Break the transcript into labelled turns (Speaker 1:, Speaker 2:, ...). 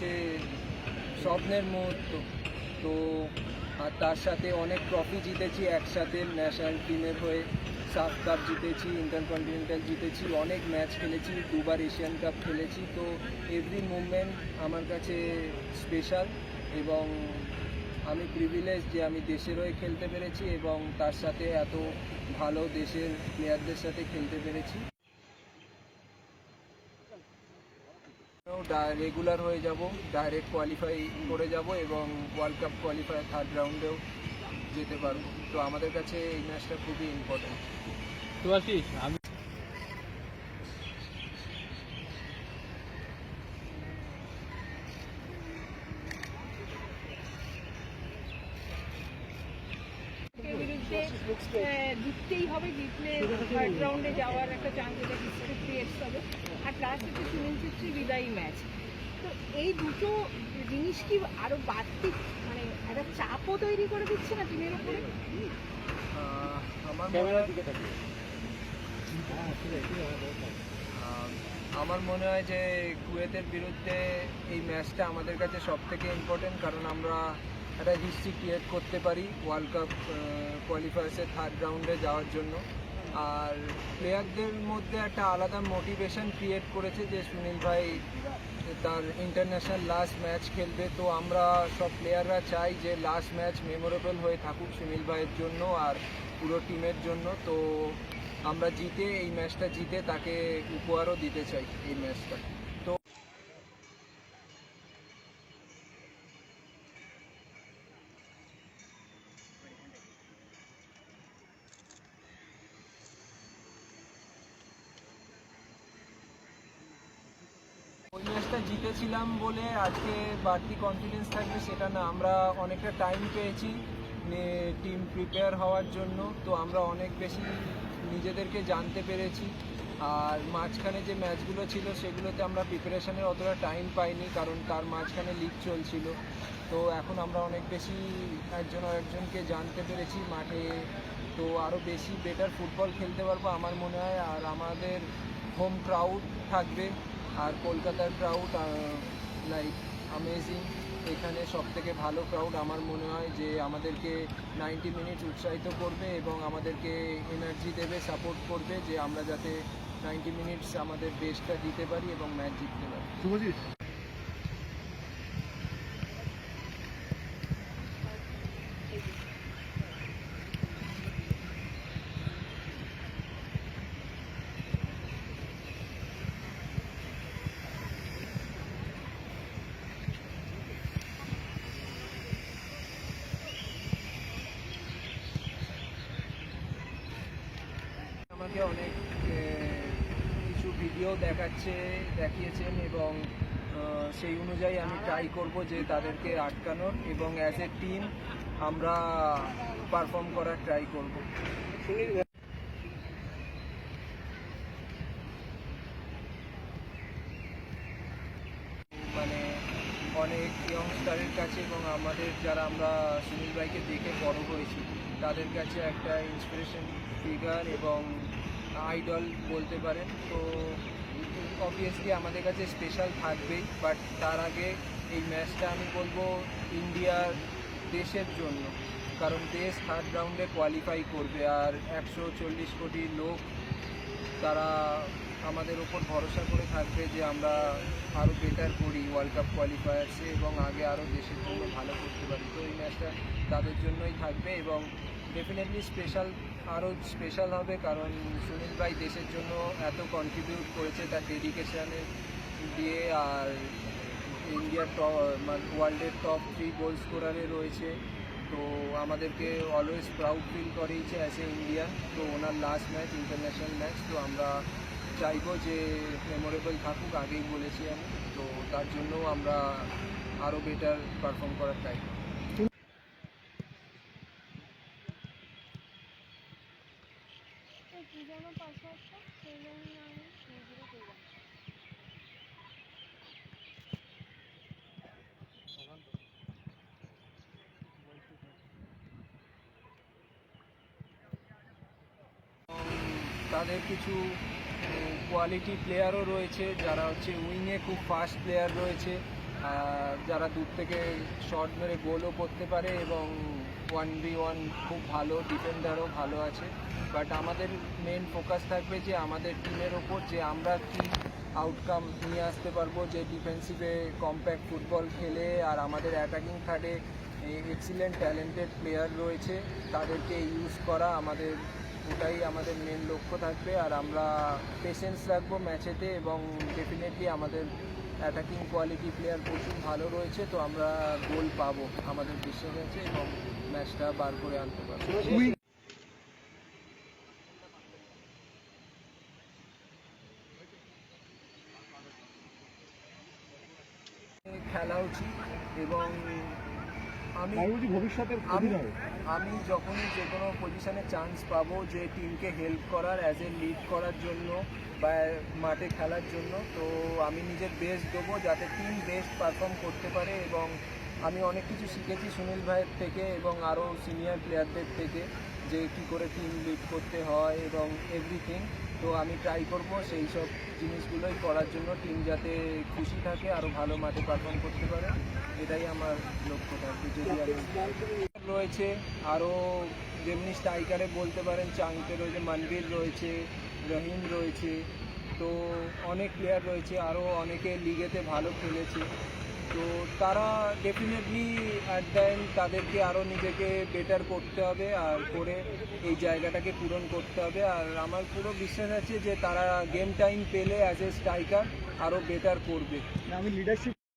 Speaker 1: কাছে স্বপ্নের মুহূর্ত। তো, আর তার সাথে অনেক ট্রফি জিতেছি একসাথে ন্যাশনাল টিমের হয়ে। সাফ কাপ জিতেছি ইন্টারকন্টিনেন্টাল জিতেছি, অনেক ম্যাচ খেলেছি, দুবার এশিয়ান কাপ খেলেছি। তো এভরি মুভমেন্ট আমার কাছে স্পেশাল এবং আমি প্রিভিলেজ যে আমি দেশের হয়ে খেলতে পেরেছি এবং তার সাথে এত ভালো দেশের প্লেয়ারদের সাথে খেলতে পেরেছি। রেগুলার হয়ে যাব ডাইরেক্ট কোয়ালিফাই করে যাব এবং ওয়ার্ল্ড কাপ কোয়ালিফাই থার্ড রাউন্ডেও যেতে পারব। তো আমাদের কাছে এই ম্যাচটা খুবই ইম্পর্টেন্ট
Speaker 2: আসিস আমি
Speaker 3: জিততেই হবে জিতলে থার্ড রাউন্ডে যাওয়ার একটা চান্স এটা ক্রিয়েটস হবে। আর প্লাস হচ্ছে সুনীল ছেত্রী বিদায়ী ম্যাচ তো এই দুটো জিনিস কি আরও বাড়তি মানে একটা চাপও তৈরি করে দিচ্ছে না টিমের উপরে?
Speaker 1: মনে হয় আমার মনে হয় যে কুয়েতের বিরুদ্ধে এই ম্যাচটা আমাদের কাছে সব থেকে ইম্পর্টেন্ট কারণ আমরা একটা হিস্ট্রি ক্রিয়েট করতে পারি ওয়ার্ল্ড কাপ কোয়ালিফায়ার্সের থার্ড রাউন্ডে যাওয়ার জন্য। আর প্লেয়ারদের মধ্যে একটা আলাদা মোটিভেশন ক্রিয়েট করেছে যে, সুনীল ভাই, তার ইন্টারন্যাশনাল লাস্ট ম্যাচ খেলবে। তো আমরা সব প্লেয়াররা চাই যে লাস্ট ম্যাচ মেমোরেবল হয়ে থাকুক সুনীল ভাইয়ের জন্য আর পুরো টিমের জন্য। তো আমরা জিতে, এই ম্যাচটা জিতে তাকে উপহারও দিতে চাই এই ম্যাচটা ওই ম্যাচটা জিতেছিলাম বলে আজকে বাড়তি কনফিডেন্স থাকবে সেটা না। আমরা অনেকটা টাইম পেয়েছি টিম প্রিপেয়ার হওয়ার জন্য। তো আমরা অনেক বেশি নিজেদেরকে জানতে পেরেছি। আর মাঝখানে যে ম্যাচগুলো ছিল সেগুলোতে আমরা প্রিপারেশানের অতটা টাইম পাইনি কারণ তার মাঝখানে লিগ চলছিল। তো এখন আমরা অনেক বেশি একজন একজনকে জানতে পেরেছি মাঠে। তো আরও বেশি বেটার ফুটবল খেলতে পারব আমার মনে হয়। আর আমাদের হোম ক্রাউড থাকবে। আর কলকাতার ক্রাউড লাইক আমেজিং এখানে সব থেকে ভালো ক্রাউড আমার মনে হয় যে আমাদেরকে নাইনটি মিনিট উৎসাহিত করবে এবং আমাদেরকে এনার্জি দেবে সাপোর্ট করবে যে আমরা যাতে নাইনটি মিনিটস আমাদের বেস্টটা দিতে পারি এবং ম্যাচ জিততে পারি। আমাকে অনেক কিছু ভিডিও দেখাচ্ছে, দেখিয়েছেন এবং সেই অনুযায়ী আমি ট্রাই করব যে তাদেরকে আটকানোর এবং অ্যাজ এ টিম আমরা পারফর্ম করার ট্রাই করব। মানে অনেক ইয়ংস্টারের কাছে এবং আমাদের যারা আমরা সুনীল ভাইকে দেখে বড় হয়েছি তাদের কাছে একটা ইন্সপিরেশন ফিগার এবং আইডল বলতে পারেন। তো অবভিয়াসলি আমাদের কাছে স্পেশাল থাকবেই বাট তার আগে এই ম্যাচটা আমি বলব ইন্ডিয়ার দেশের জন্য। কারণ দেশ থার্ড রাউন্ডে কোয়ালিফাই করবে, আর একশো চল্লিশ কোটি লোক তারা আমাদের ওপর ভরসা করে থাকবে যে আমরা আরও বেটার করি ওয়ার্ল্ড কাপ কোয়ালিফায়ার্সে এবং আগে আরও দেশের জন্য ভালো করতে পারি। তো এই ম্যাচটা তাদের জন্যই থাকবে এবং ডেফিনেটলি স্পেশাল আরও স্পেশাল হবে কারণ সুনীল ভাই দেশের জন্য এত কন্ট্রিবিউট করেছে তার ডেডিকেশানে দিয়ে আর ইন্ডিয়ার টপ ওয়ার্ল্ডের টপ থ্রি গোল স্কোরারে রয়েছে। তো আমাদেরকে অলওয়েজ প্রাউড ফিল করিয়েছে অ্যাজ এ ইন্ডিয়ান তো ওনার লাস্ট ম্যাচ ইন্টারন্যাশনাল ম্যাচ তো আমরা চাইব যে মেমোরেবল থাকুক, আগেই বলেছি আমি। তো তার জন্য আমরা আরও বেটার পারফর্ম করার ট্রাই তাদের কিছু কোয়ালিটি প্লেয়ারও রয়েছে, যারা হচ্ছে উইংয়ে খুব ফাস্ট প্লেয়ার রয়েছে যারা দূর থেকে শর্ট মেরে গোলও করতে পারে এবং ওয়ান বি ওয়ান খুব ভালো ডিফেন্ডারও ভালো আছে। বাট আমাদের মেন ফোকাস থাকবে যে আমাদের টিমের ওপর যে আমরা কি আউটকাম নিয়ে আসতে পারব, যে ডিফেন্সিভে কম্প্যাক্ট ফুটবল খেলে আর আমাদের অ্যাটাকিং থার্ডে এক্সিলেন্ট ট্যালেন্টেড প্লেয়ার রয়েছে, তাদেরকে ইউজ করা আমাদের ওটাই আমাদের মেন লক্ষ্য থাকবে আর আমরা পেশেন্স রাখব ম্যাচেতে এবং ডেফিনেটলি আমাদের অ্যাটাকিং কোয়ালিটি প্লেয়ার প্রচুর ভালো রয়েছে তো আমরা গোল পাবো আমাদের বিশ্বাস আছে এবং ম্যাচটা বার করে আনতে পারব। খেলা উচিত এবং আমি
Speaker 4: ভবিষ্যতের
Speaker 1: আমি আমি যখনই যে কোনো পজিশনে চান্স পাবো যে টিমকে হেল্প করার অ্যাজ এ লিড করার জন্য বা মাঠে খেলার জন্য তো আমি নিজের বেস্ট দেবো যাতে টিম বেস্ট পারফর্ম করতে পারে এবং আমি অনেক কিছু শিখেছি সুনীল ভাইয়ের থেকে এবং আরও সিনিয়র প্লেয়ারদের থেকে। যে কী করে টিম লিড করতে হয় এবং এভরিথিং তো আমি ট্রাই করব সেই সব জিনিসগুলোই করার জন্য টিম যাতে খুশি থাকে আরও ভালো মাঠে পারফর্ম করতে পারে। এটাই আমার লক্ষ্য থাকবে যদি আমি রয়েছে আরও যেমনি স্ট্রাইকারে বলতে পারেন চাংতে রয়েছে মনবীর রয়েছে, রহিম রয়েছে, তো অনেক প্লেয়ার রয়েছে আরও অনেকে লিগেতে ভালো খেলেছে। তো তারা ডেফিনেটলি অ্যাট দ্য এন্ড তাদেরকে আরও নিজেকে বেটার করতে হবে আর করে এই জায়গাটাকে পূরণ করতে হবে। আর আমার পুরো বিশ্বাস আছে যে তারা গেম টাইম পেলে অ্যাজ এ স্ট্রাইকার আরও বেটার করবে।
Speaker 4: আমি লিডারশিপ